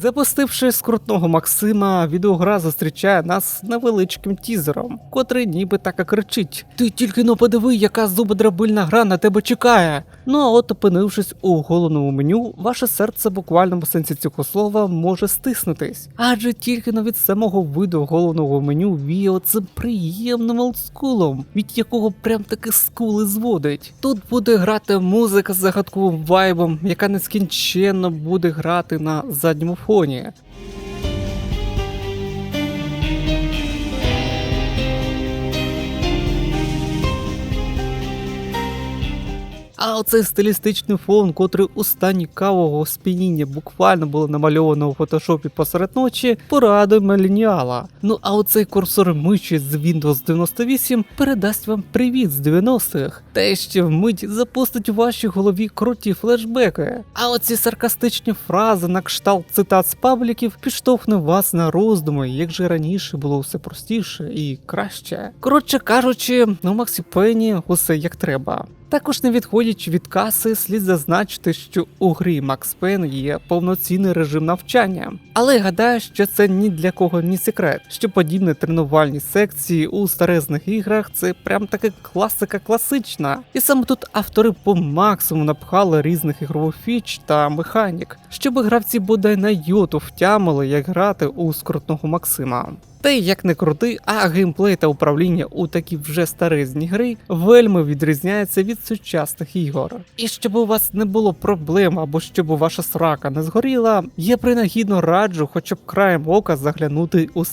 Запустивши скрутного Максима, відеогра зустрічає нас невеличким тізером, котрий ніби так і кричить: Ти тільки но подиви, яка зубодрабильна гра на тебе чекає. Ну а от опинившись у головному меню, ваше серце в буквальному сенсі цього слова може стиснутись. Адже тільки но від самого виду головного меню віє цим приємним олдскулом, від якого прям таки скули зводить. Тут буде грати музика з загадковим вайбом, яка нескінченно буде грати на задньому фоні. А оцей стилістичний фон, котрий у стані кавового сп'яніння буквально було намальовано у фотошопі посеред ночі, порадує мелініала. Ну а оцей курсор миші з Windows 98 передасть вам привіт з 90-х, та ще вмить запустить у вашій голові круті флешбеки. А оці саркастичні фрази на кшталт цитат з пабліків підштовхне вас на роздуми, як же раніше було все простіше і краще. Коротше кажучи, у Максі Пені усе як треба. Також не відходячи від каси, слід зазначити, що у грі Max Payne є повноцінний режим навчання. Але гадаю, що це ні для кого не секрет, що подібні тренувальні секції у старезних іграх це прям таки класика класична. І саме тут автори по максимуму напхали різних ігрових фіч та механік, щоб гравці бодай на йоту втямили, як грати у скрутного Максима. Та й як не крути, а геймплей та управління у такі вже старезні гри вельми відрізняється від сучасних ігор. І щоб у вас не було проблем або щоб ваша срака не згоріла, я принагідно раджу хоча б краєм ока заглянути у